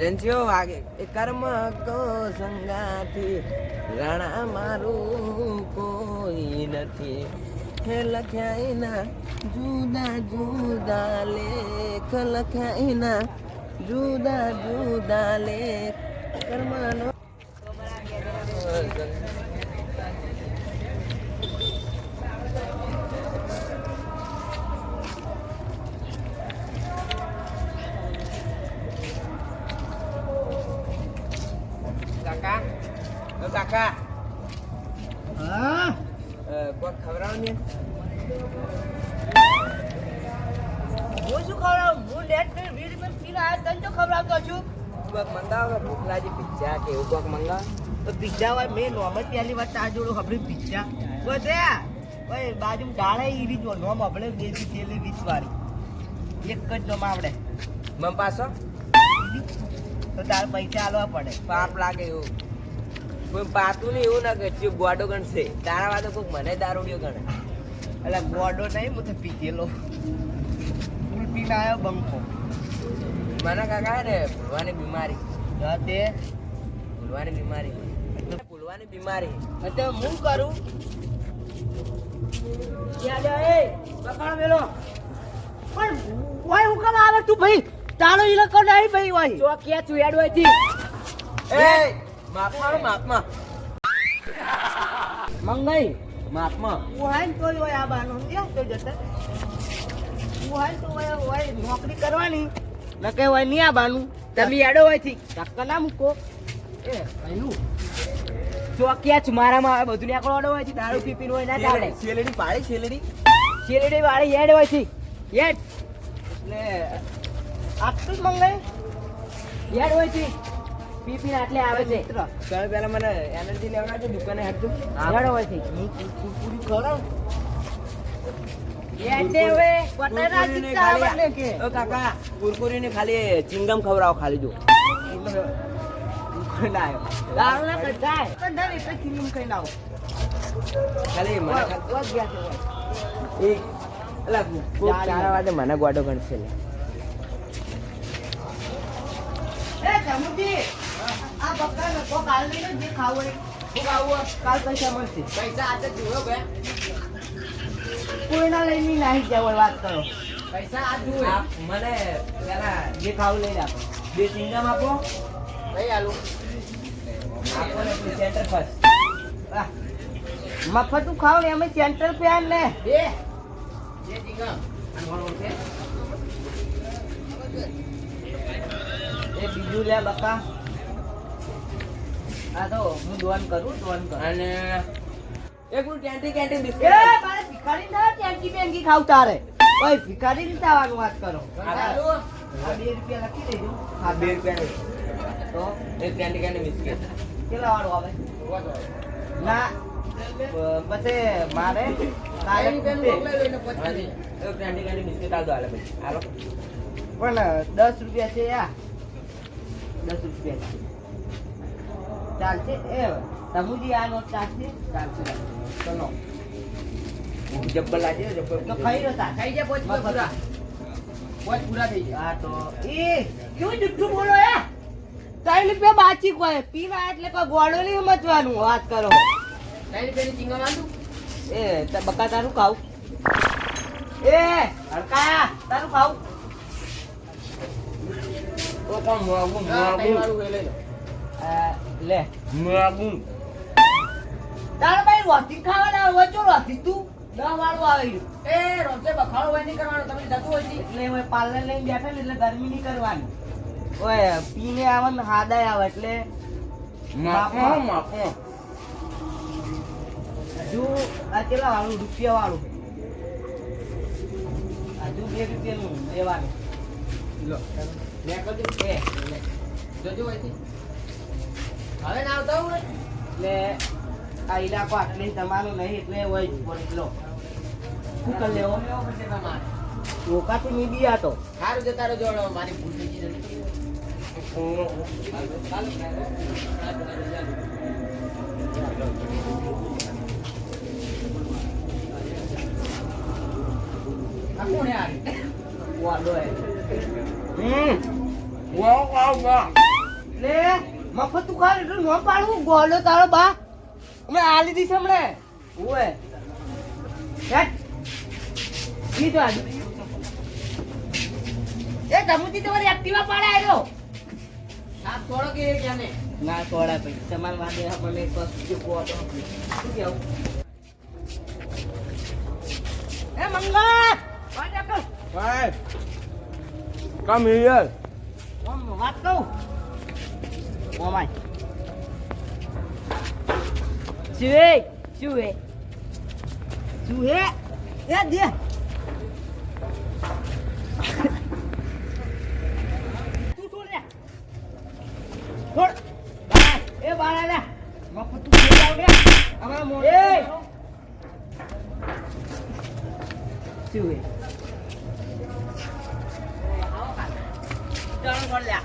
છે વાગે એ કર્મ કો સંગાથી. રાણા મારું કોઈ નથી. હે લખ્યા એના જુદા જુદા લેખ લખ્યા એના જુદા જુદા લેખ. કર્મનો કોક મંગાવો કે ભૂખ લાગી પિઝા કે એવું કોક મંગાવો. તો પિઝા હોય મેં નોમ જ પહેલી વાર તાર જોડું ખબરી પિઝા બધે ઓય બાજુ ડાળે ઈરી જો નોમ આપણે બેસી તેલી વીસ વાળી. એક જ નોમ આવડે. મમ પાછો? તો તાર પૈસા આલવા પડે. પાપ લાગે એવું. કોઈ પાતું નહીં એવું ના કે ગોડો ગણશે. તારા વાતો કોઈક મને દારૂડિયો ગણે. એટલે ગોડો નહીં હું તો પીધેલો. ફૂલ પીને આવ્યો બંકો. મને કાકા ને ભૂલવાની બીમારી. તે ભૂલવાની બીમારી. ભૂલવાની બીમારી. એટલે હું કરું? પણ ઓય હું કામ આવે તું ભાઈ? તારો ઇલાકો નહીં ભાઈ ઓય જો કે તું એડ હોયથી? એ માફમાં માફમાં મંગઈ. મંગાઈ માપમાં હું હાઈ ને તોય ઓય આ બાનો એ તો જતા હાય તો ઓય ઓય નોકરી કરવાની. ન કે નહીં આ બાનું. તમે એડો હોયથી ધક્કા ના મૂકો. એ ભાઈનું. ચોક્યા જ મારામાં આવે બધું નીકળો અડો હોય છે દારૂ પી પીને હોય ના ચાલે. શેલડી પાડી શેલડી. શેલડી વાળી હેડ હોય છે હેડ. એટલે આટલું જ મંગાય. હેડ હોય છે પી પીને આટલે આવે છે. તમે પેલા મને એનર્જી લેવડાવજો દુકાને હેડજો આગળ હોય છે પૂરી કરો પટેલા કુરકુરીને જીતતા ખાલી- કાકા ચિંગમ ખવડાવો ખાલી જો ના ના મને કોક ગોડો ગણશે આ બકરા ને કોક જે ખાવું કોક કાલ પૈસા મળશે. પૈસા આજે જોયો બે કોઈના લઈને નાહી જાય વાત કરો. પૈસા આ મને પેલા જે ખાવું લઈ આપો. બે સિંગમ આપો. લઈ આલું. આપો ને સેન્ટર ફર્સ્ટ મફતું ખાવ ને અમે સેન્ટર પે આન ને. બે. છે એ બીજું લે બકા. આ તો હું દોન કરું દોન કરું. અને એક પેલું ટેન્ટી કેન્ટીન એ મારે ભિખારી ના ટેન્કી બેન્કી ખાવ તારે. ઓય ભિખારી ની તાવાનું વાત કરો. આ બે રૂપિયા લખી દેજો. હા બે રૂપિયા તો એક ટેન્ટી કેન્ટીન બિસ્કિટ. કેટલા વાળું આવે? ના પછી મારે. એક ટેન્ટી કેન્ટીન બિસ્કિટ આલ દો પણ દસ રૂપિયા છે યા. દસ રૂપિયા છે. ચાલશે? એ તમુજી આ નોટ ચાલશે ચાલશે. ચલો. જબ્બર લાગે જબ્બર તો ખાઈ રહ્યો ખાઈ જા પોચ પોચ પૂરા. પોચ પૂરા થઈ ગયા હા તો એ કેવું જુઠ્ઠું બોલો યા ત્રણ રૂપિયા બાચી કોઈ. પીવા એટલે કોઈ ગોળો નહીં સમજવાનું વાત કરો. ત્રણ રૂપિયાની એ બકા તારું ખાવ. એ હડકાયા તારું ખાવ. કોણ મોગું મોગું આ, લે. મોગું તારા ભાઈ રોટી ખાવાના હોય ચો રોટી તું. દસ વાળું આવે એ રોજે બખાડો હોય નહીં કરવાનો તમે જતું હોય એટલે હવે પાર્લર લઈને બેઠા ને એટલે ગરમી નહીં કરવાની. ઓય પીને આવે ને હાદાય આવે એટલે. માપો માપો. હજુ આ કેટલા વાળું? રૂપિયા વાળું. હજુ બે રૂપિયાનું લેવાનું. લો. લે હોય હવે ના આવતા હોય એટલે આ ઇલાકો આટલી તમારો નહીં એટલે હોય એટલો. શું કરી લેવો? પડશે તમારે. રોકાતું નહીં બી આ તો. સારું જતા રહેજો મારી ભૂલ થઈ ગઈ કોણ યાર વાડો હે હમ. વાહ વાહ વાહ લે. મફત તું ખાવ એટલે ન પાડવું ગોળો તારો બા. હમણાં આ લીધી છે હમણે. ઓએ તો આજી. એ ગમુતી તમારી એક્ટિવા પાડે આવ્યો સાપ થોડો કે ક્યાં ના તોડા ભાઈ તમારે વાદે મને બસ જો શું કેવું એ મંગા વાડે કર. here. વાત કહું? ઓ માય શું હે શું હે શું હે એ દે તું છોડ લે છોડ બાળા, એ બાળા લે મફત તું છોડ આવ લે અમારા મોઢે એ શું હે ચાલો છોડ લે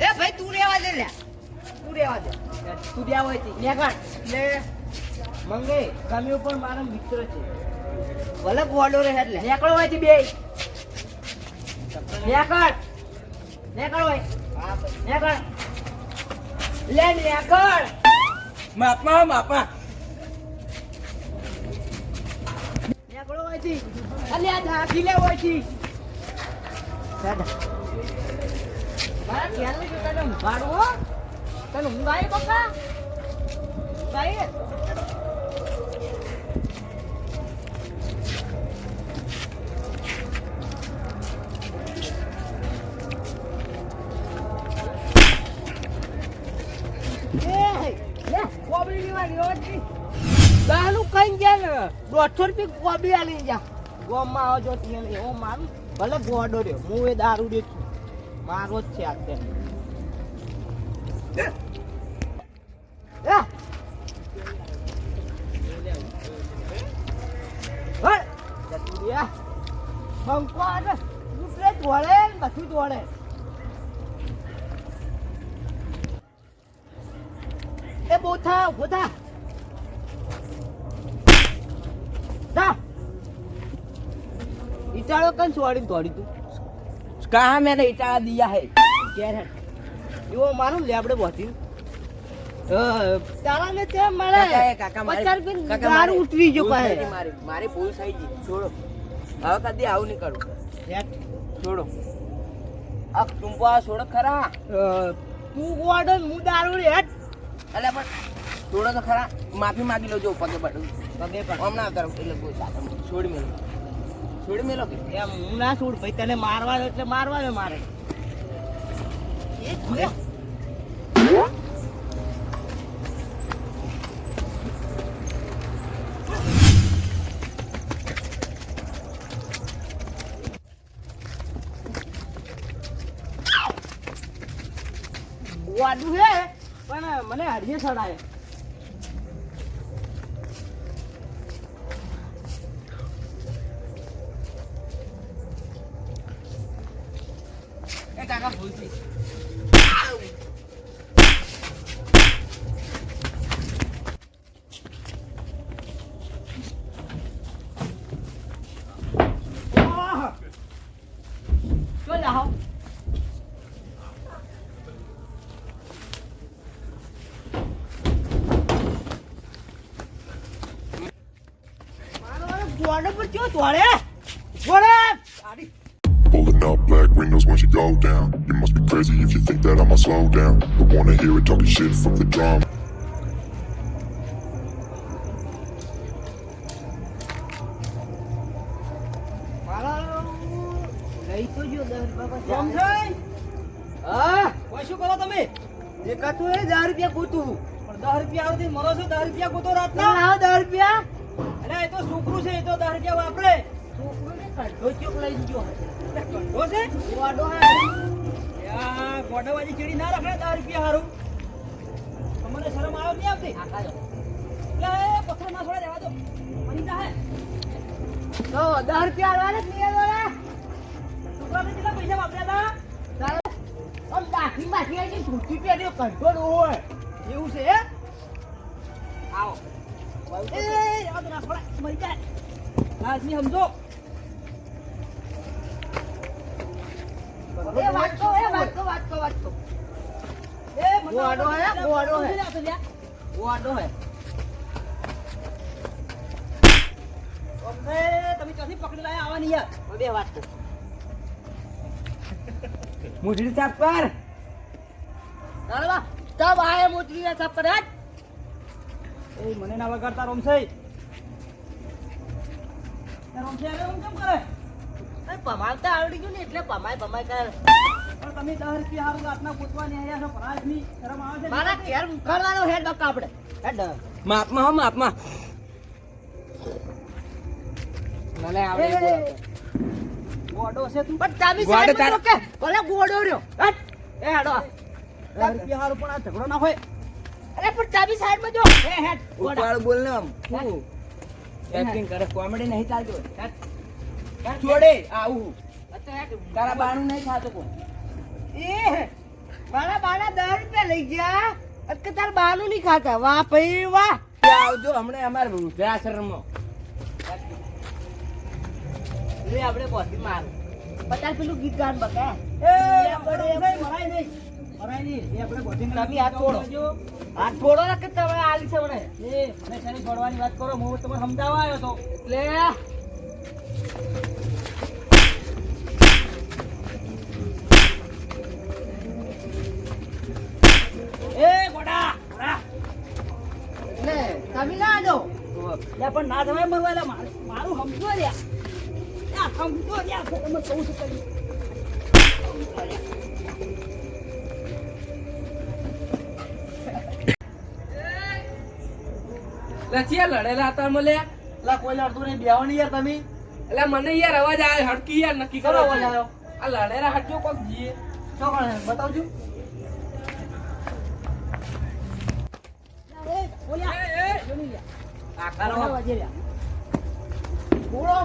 એ ભાઈ તું રેવા દે લે. તું રેવા દે. તું રહ્યા હોય છે એટલે મંગે ગમ્યો પણ મારો મિત્ર છે. ભલે ગોડો રહે એટલે. નેકળો હોય છે બે. નેકળ નેકળ હોય. નેકળ લે નેકળ માપા માપા. નેકળો હોય છે અલ્યા ધાકી લે હોય છે દાદા મારા કઈ ગયા ને, દોઢસો રૂપિયા કોબી આલી જા ગોમમાં આવો જો ત્યાં એવો મારું ભલે ગોડો રહ્યો. હું એ દારૂ દે છું મારો જ છે આજે. બંકો દૂસરે ધોળે બધું ધોળે એ બોથા, ઊભો થા. ઈટાળો કન છોડીને દોડી તું. कहा मैंने इटा दिया है ઘેર હેડ. એવો મારું લેબડે બોધી તારા ને તે મળે કાકા એ કાકા મારી- પચાસ રૂપિયા કાકા દારૂ મારી ઉતરી ગયો ભૂલ પાસે થઈ ગઈ મારી મારી ભૂલ થઈ ગઈ છોડો હવે કદી આવું નહીં કરું હેડ. છોડો આ ટૂંપો આ છોડો ખરા અ, તું ગોડો ને હું દારૂ રે હેડ એટલે પણ છોડો તો ખરા માફી માંગી લો જો પગે પડું પગે પણ હમણાં કરું એટલે કોઈ સાથે છોડી મેલો છોડી મેલો એમ હું ના છોડ, ભાઈ તને મારવાનો એટલે મારવાનો મારે. વાડું હે, પણ મને હરિયે સડાય એ કાકા ભૂલ થઈ આહ! Cho nhà không? ગોડો પર ચો તોડે ગોડે up black windows once you go down. You must be crazy if you think that I'ma slow down. I wanna hear it talking shit from the drum. દેખાતું એ દસ રૂપિયા ગોતું પણ દસ રૂપિયા આવતી મરો છો દસ રૂપિયા ગોતો રાતના દસ રૂપિયા અરે એ તો છોકરું છે એ તો દસ રૂપિયા વાપરે પૈસા વાપર્યા હતા આમ બાકી આવી ધૂતી પહેર્યો કંટ્રોલ એવું છે આવો મરી જાય. સમજો. એ વાત કહો, એ વાત કહો, વાત કહો, વાત કહો. એ મને ગોડો હે, ગોડો હે. નથી આવતો લ્યા. વાડો હે. અમને તમે ચોથી પકડી લાયા યાર બે વાત કહો. મુઠડી સાફ કર ચાલો તબ આયે મોચરી સાફ કરે એ મને ના વગાડતા રોમસાઈ એ રોમસાઈ કેમ કરે પમાવતા આવડી ગયું ને એટલે પમાય પમાય કર. પણ તમે દસ રૂપિયા હારું રાતના પૂછવાની આયા છો પરાજની શરમ આવે છે મારા ઘેર ઉખાડવાનો હેડ બકા આપણે. હેડ માપમાં હો માપમાં. મને એ, ગોડો છે તું. પણ તમે સાઈડમાં કે ભલે ગોડો રહ્યો. હટ. એ હેડો. દસ રૂપિયા હારું પણ આ ઝઘડો ના હોય. અરે પણ ચાબી સાઈડમાં જો. એ હેડ. ઉપાડ બોલ ને આમ. એક્ટિંગ કરે કોમેડી નહીં ચાલતું છોડે આવું. તારા બાણું નહીં ખાતો કોણ એ મારા બાના દસ રૂપિયા લઈ ગયા. અત્યારે તારા બાનું નહીં ખાતા. વાહ ભાઈ વાહ. આવજો હમણાં અમારે વૃદ્ધાશ્રમમાં. લે આપણે બોધી માર. પચાસ પેલું ગીત ગાન બકા. એ મરાય નહીં. મરાય નહીં. એ આપણે ગોઠીને તમે હાથ છોડો. જો. આ થોડો ને કે તમે આલી છે મને એ મને છોડવાની વાત કરો. હું તમને સમજાવવા આવ્યો તો એ ગોડા ગોડા. લે તમે ના આજો લે પણ ના તમે મરવા એટલે મારું સમજો લ્યા. સમજો લ્યા હું કહું છું કરી લચિયા લડેલા હતા મને લા કોઈ લડતું નહીં બેવાની યાર તમે. એટલે મને યાર અવાજ આવે હડકી યાર નક્કી કરો અવાજ આવ્યો? આ લડેલા હટજો કોક જીએ. શું કરે બતાવજો. બોલ્યા એ, એ. જોની લ્યા આકારો કોના વાજે લ્યા. બોલો.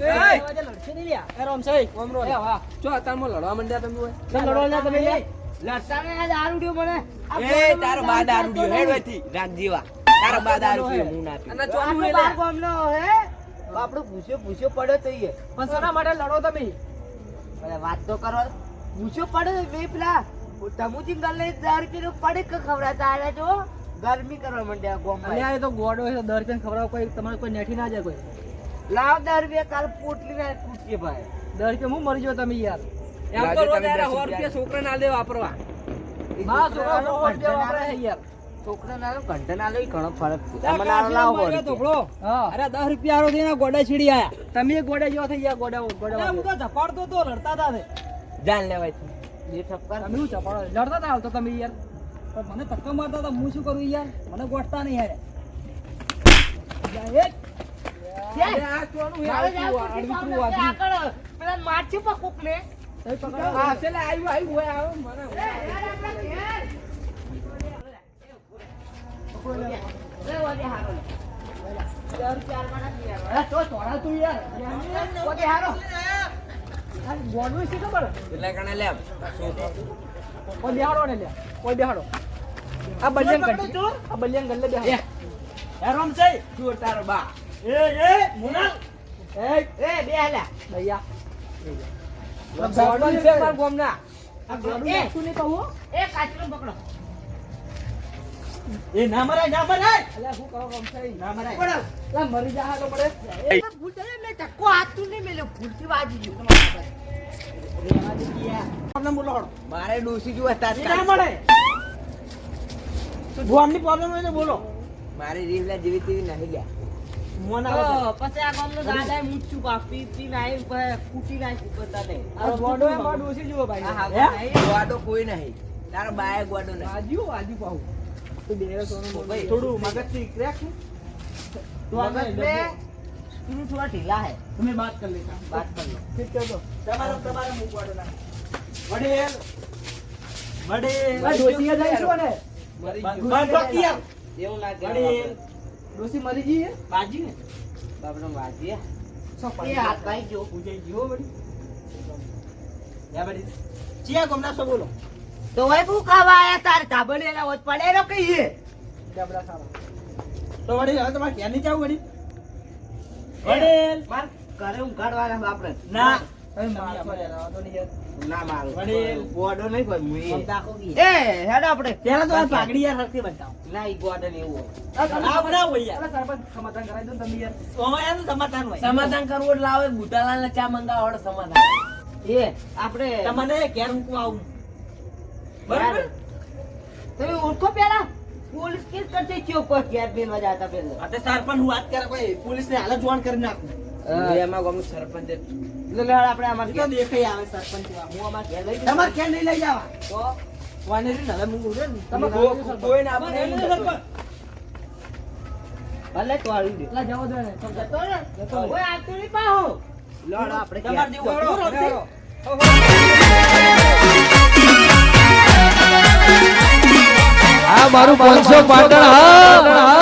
એ. વાજે લડશે નહીં લ્યા. એ રોમસાઈ કોમરો એ વાહ જો અત્યારમાં લડવા માંડ્યા તમે હોય. ચાલ લડો લ્યા તમે લ્યા. લડતા ને દારૂ ડ્યો મને. આ એ બોલમાં તારો બા દારૂ ડીયો હેડ વઈથી રાખ જીવા તારો બા દારૂ પીવે હું. ના પીવું અને ચોનું આપણો એ બાર લે. ગામનો હે. આપણો ભૂસ્યો ભૂસ્યો પડ્યો તો પણ શેના માટે લડો તમે? વાત તો કરો. ભૂસ્યો પડ્યો તો બે પેલા તમુજી ગલે દાર પીને પડે કે આવ્યા જો ગરમી કરવા માંડ્યા ગોમમાં. અલ્યા એ તો ગોડો છે દર્શન ખવડાવ કોઈ તમારે કોઈ નેઠી ના જાય કોઈ. લાવ દારૂ બે કાલ પોટલી ના કૂટકે ભાઈ. દર કે હું મરી તમે યાર. એમ તો રોજ યાર સો રૂપિયા છોકરાને આલ દે વાપરવા. ના છોકરા વઢિયા વાપરે યાર. છોકરા ના ઘંટા ના લઈ ઘણો ફરક છે. લાવો ઢોકળો. અરે દસ રૂપિયા હારો થઈને ગોડા છીડી આયા. તમે ગોડા જેવા થઈ ગયા ગોડા ગોડા હું તો ઝપાડતો તો લડતા હતા જાન લેવાય છે. બે ઠપકાર તમે હું ઝપાડો? લડતા હતા તો તમે યાર. પણ મને ધક્કા મારતા હતા હું શું કરું યાર મને ગોઠતા નહીં યાર બોલવું શીખો ખબર એટલે કણે લે કોઈ દેહાડો ને લે કોઈ બેહાડો આ બલિયાન પકડો ચોર. આ બલિયાન ગલ્લે બે એ રમસઈ ચોર તારો બા? એ એ મુના એ એ, બે હાલા ભૈયા. ગોડન છે. માર ગોમના. આ એ. નાખતું નહીં કહું એ, કાચરો પકડો. એ ના મરાય ના મરાય. અલ્યા શું કહો રમસાઈ ના મરાય. પડો લા મરી જા હાલો પડે. એ, ભૂલ ગઈ, મેં ધક્કો હાથથી નહીં મેલ્યો, ભૂલથી વાજી ગયું. પ્રોબ્લેમ બોલો મારે ડોસી જોવા એ ના તાત્કાલિક શું પ્રોબ્લેમ હોય તો બોલો. મારી રીલ જીવી તેવી નહીં. ગયા થોડું મગજથી તો મગજ ઢીલા મરી બંધ ગયું. બંધ યાર. એવું ના વડેલ ડોસી મરી ગઈ બાજી ને. બાપનો વાજી એ હાથ ભાઈ ગયો. પૂજે જીવો બડી યા બડી ચિયા ગમના સો બોલો. તો આયા તાર ધાબળે એના વચ પડે રો કહીએ. સારા. તો વડી હવે તમારે ક્યાં નહીં જાવ વડી વડેલ માર ઘરે ઊંઘાડવાના બાપરે. ના. ને ના. ના ને બનાવો સમાધાન કરાવી લાવે આવે, બુટાલાલને ચા મંગાવો સમાધાન એ આપણે તમને ઘેર મૂકવા આવું. બરાબર? તમે ઓળખો પેલા પોલીસ કેસ કરતી ચો પર ઘેર બેન મજા હતા પેલા સરપંચ વાત કરે પોલીસ ને હાલ જાણ કરી નાખું. એમાં ગામનું સરપંચ એટલે આપણે અમાર તો દેખાઈ આવે સરપંચ હું અમાર ઘેર લઈ તમારે ક્યાં નહીં લઈ જવા? તો? વાનેરી ને હવે હું ઉડે તમે ગો- સરપંચ. આપણે. ભલે તો આવી દે. લા, જવા દો ને. જતો ને ઓય આ તો નહીં પાહો. લડ આપણે તમારે ઘેર. તો. રમશે. આ મારું પાંચસો પાટણ હા.